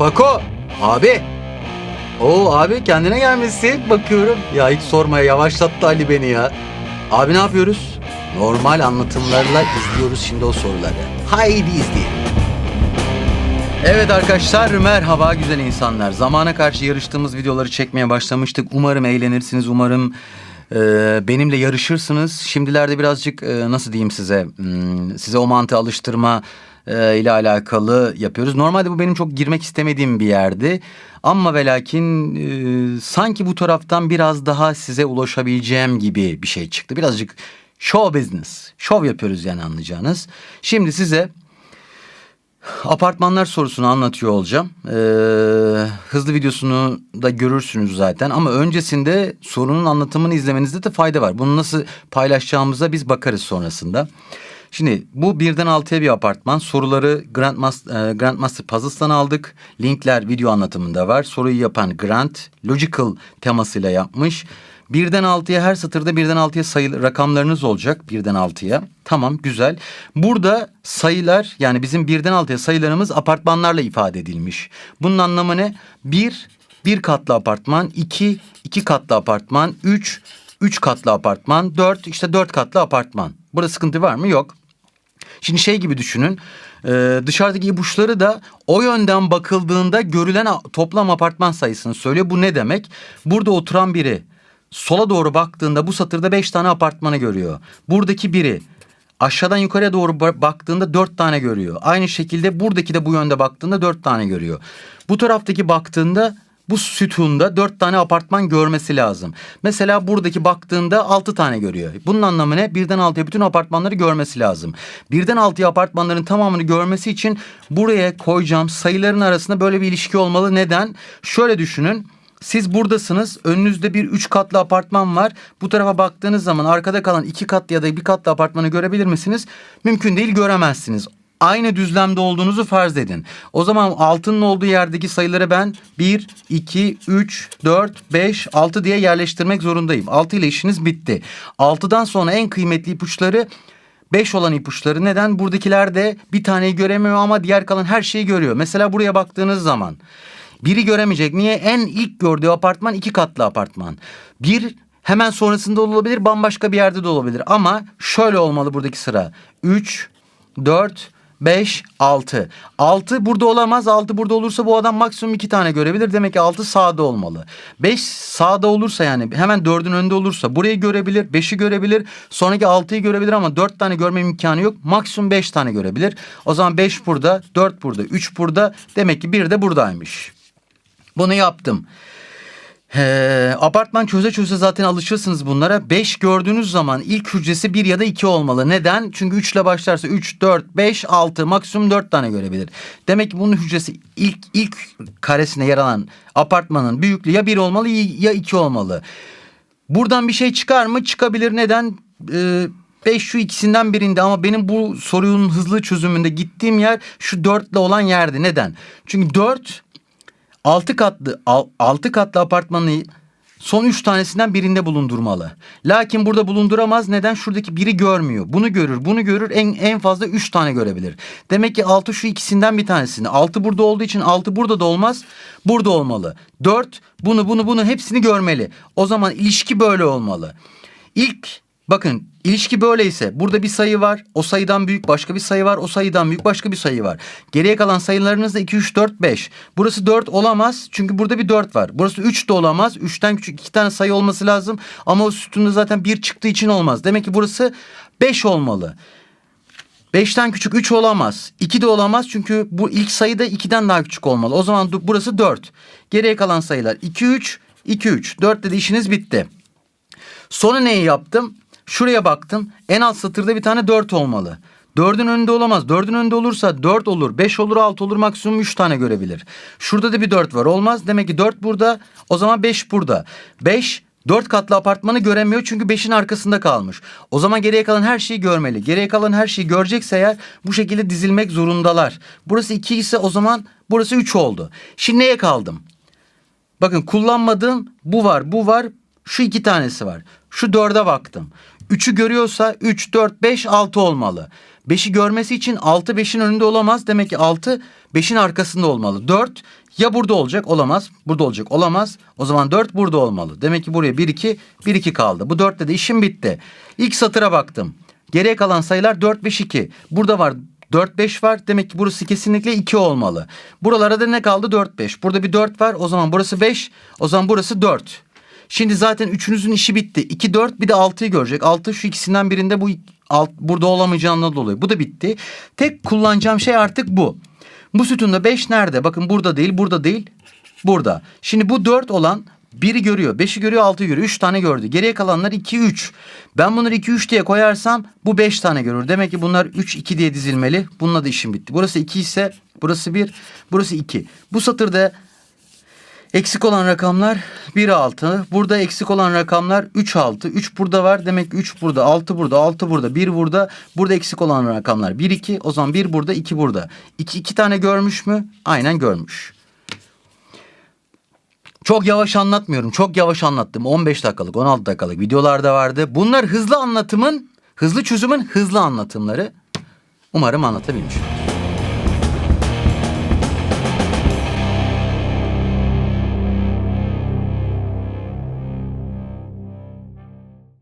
Pako. Abi. Oo abi kendine gelmişsin. Bakıyorum. Ya hiç sormaya yavaşlattı Ali beni ya. Abi ne yapıyoruz? Normal anlatımlarla izliyoruz şimdi o soruları. Haydi izleyelim. Evet arkadaşlar merhaba güzel insanlar. Zamana karşı yarıştığımız videoları çekmeye başlamıştık. Umarım eğlenirsiniz. Umarım e, benimle yarışırsınız. Şimdilerde birazcık e, nasıl diyeyim size hmm, size o mantığı alıştırma e, ile alakalı yapıyoruz. Normalde bu benim çok girmek istemediğim bir yerdi. Ama ve lakin e, sanki bu taraftan biraz daha size ulaşabileceğim gibi bir şey çıktı. Birazcık show business. Show yapıyoruz yani anlayacağınız. Şimdi size Apartmanlar sorusunu anlatıyor olacağım. Ee, hızlı videosunu da görürsünüz zaten. Ama öncesinde sorunun anlatımını izlemenizde de fayda var. Bunu nasıl paylaşacağımıza biz bakarız sonrasında. Şimdi bu birden altıya bir apartman. Soruları Grandmaster, Grandmaster Puzzles'tan aldık. Linkler video anlatımında var. Soruyu yapan Grant Logical temasıyla yapmış. Birden altıya her satırda birden altıya sayı rakamlarınız olacak. Birden altıya. Tamam güzel. Burada sayılar yani bizim birden altıya sayılarımız apartmanlarla ifade edilmiş. Bunun anlamı ne? Bir, bir katlı apartman. iki iki katlı apartman. Üç, üç katlı apartman. Dört, işte dört katlı apartman. Burada sıkıntı var mı? Yok. Şimdi şey gibi düşünün. e, dışarıdaki ipuçları da o yönden bakıldığında görülen toplam apartman sayısını söylüyor. Bu ne demek? Burada oturan biri sola doğru baktığında bu satırda beş tane apartmanı görüyor. Buradaki biri aşağıdan yukarıya doğru ba- baktığında dört tane görüyor. Aynı şekilde buradaki de bu yönde baktığında dört tane görüyor. Bu taraftaki baktığında bu sütunda dört tane apartman görmesi lazım. Mesela buradaki baktığında altı tane görüyor. Bunun anlamı ne? Birden altıya bütün apartmanları görmesi lazım. Birden altıya apartmanların tamamını görmesi için buraya koyacağım sayıların arasında böyle bir ilişki olmalı. Neden? Şöyle düşünün. Siz buradasınız. Önünüzde bir üç katlı apartman var. Bu tarafa baktığınız zaman arkada kalan iki katlı ya da bir katlı apartmanı görebilir misiniz? Mümkün değil göremezsiniz. Aynı düzlemde olduğunuzu farz edin. O zaman altının olduğu yerdeki sayıları ben 1, 2, 3, 4, 5, 6 diye yerleştirmek zorundayım. 6 ile işiniz bitti. 6'dan sonra en kıymetli ipuçları 5 olan ipuçları neden? Buradakiler de bir taneyi göremiyor ama diğer kalan her şeyi görüyor. Mesela buraya baktığınız zaman biri göremeyecek. Niye? En ilk gördüğü apartman iki katlı apartman. Bir hemen sonrasında olabilir bambaşka bir yerde de olabilir. Ama şöyle olmalı buradaki sıra. 3, 4, 5, 6. 6 burada olamaz. 6 burada olursa bu adam maksimum 2 tane görebilir. Demek ki 6 sağda olmalı. 5 sağda olursa yani hemen 4'ün önünde olursa burayı görebilir. 5'i görebilir. Sonraki 6'yı görebilir ama 4 tane görme imkanı yok. Maksimum 5 tane görebilir. O zaman 5 burada, 4 burada, 3 burada. Demek ki 1 de buradaymış. Bunu yaptım. He, apartman çöze çöze zaten alışırsınız bunlara. 5 gördüğünüz zaman ilk hücresi 1 ya da 2 olmalı. Neden? Çünkü 3 ile başlarsa 3, 4, 5, 6 maksimum 4 tane görebilir. Demek ki bunun hücresi ilk ilk karesine yer alan apartmanın büyüklüğü ya 1 olmalı ya 2 olmalı. Buradan bir şey çıkar mı? Çıkabilir. Neden? 5 şu ikisinden birinde ama benim bu sorunun hızlı çözümünde gittiğim yer şu 4 ile olan yerdi. Neden? Çünkü 4 Altı katlı al- altı katlı apartmanı son üç tanesinden birinde bulundurmalı. Lakin burada bulunduramaz. Neden? Şuradaki biri görmüyor. Bunu görür, bunu görür. En en fazla üç tane görebilir. Demek ki altı şu ikisinden bir tanesini. Altı burada olduğu için altı burada da olmaz. Burada olmalı. Dört bunu bunu bunu hepsini görmeli. O zaman ilişki böyle olmalı. İlk Bakın ilişki böyleyse burada bir sayı var. O sayıdan büyük başka bir sayı var. O sayıdan büyük başka bir sayı var. Geriye kalan sayılarınız da 2, 3, 4, 5. Burası 4 olamaz. Çünkü burada bir 4 var. Burası 3 de olamaz. 3'ten küçük 2 tane sayı olması lazım. Ama o sütunda zaten 1 çıktığı için olmaz. Demek ki burası 5 olmalı. 5'ten küçük 3 olamaz. 2 de olamaz çünkü bu ilk sayı da 2'den daha küçük olmalı. O zaman burası 4. Geriye kalan sayılar 2, 3, 2, 3. 4 de işiniz bitti. Sonra neyi yaptım? Şuraya baktım. En alt satırda bir tane 4 olmalı. 4'ün önünde olamaz. 4'ün önünde olursa 4 olur, 5 olur, 6 olur maksimum 3 tane görebilir. Şurada da bir 4 var. Olmaz. Demek ki 4 burada. O zaman 5 burada. 5 4 katlı apartmanı göremiyor çünkü 5'in arkasında kalmış. O zaman geriye kalan her şeyi görmeli. Geriye kalan her şeyi görecekse eğer bu şekilde dizilmek zorundalar. Burası 2 ise o zaman burası 3 oldu. Şimdi neye kaldım? Bakın kullanmadığım bu var, bu var, şu iki tanesi var. Şu dörde baktım. Üçü görüyorsa 3, 4, 5, 6 olmalı. 5'i görmesi için 6 5'in önünde olamaz. Demek ki 6 5'in arkasında olmalı. 4 ya burada olacak olamaz. Burada olacak olamaz. O zaman 4 burada olmalı. Demek ki buraya 1 2 1 2 kaldı. Bu 4'te de işim bitti. İlk satıra baktım. Geriye kalan sayılar 4 5 2. Burada var 4 5 var. Demek ki burası kesinlikle 2 olmalı. Buralara da ne kaldı? 4 5. Burada bir 4 var. O zaman burası 5. O zaman burası 4. Şimdi zaten üçünüzün işi bitti. 2 4 bir de 6'yı görecek. 6 şu ikisinden birinde bu alt, burada olamayacağından dolayı. Bu da bitti. Tek kullanacağım şey artık bu. Bu sütunda 5 nerede? Bakın burada değil, burada değil. Burada. Şimdi bu 4 olan 1'i görüyor, 5'i görüyor, 6'yı görüyor. 3 tane gördü. Geriye kalanlar 2 3. Ben bunları 2 3 diye koyarsam bu 5 tane görür. Demek ki bunlar 3 2 diye dizilmeli. Bununla da işim bitti. Burası 2 ise burası 1, burası 2. Bu satırda Eksik olan rakamlar 1 6. Burada eksik olan rakamlar 3 6. 3 burada var. Demek ki 3 burada, 6 burada, 6 burada, 1 burada. Burada eksik olan rakamlar 1 2. O zaman 1 burada, 2 burada. 2 2 tane görmüş mü? Aynen görmüş. Çok yavaş anlatmıyorum. Çok yavaş anlattım. 15 dakikalık, 16 dakikalık videolar da vardı. Bunlar hızlı anlatımın, hızlı çözümün hızlı anlatımları. Umarım anlatabilmişim.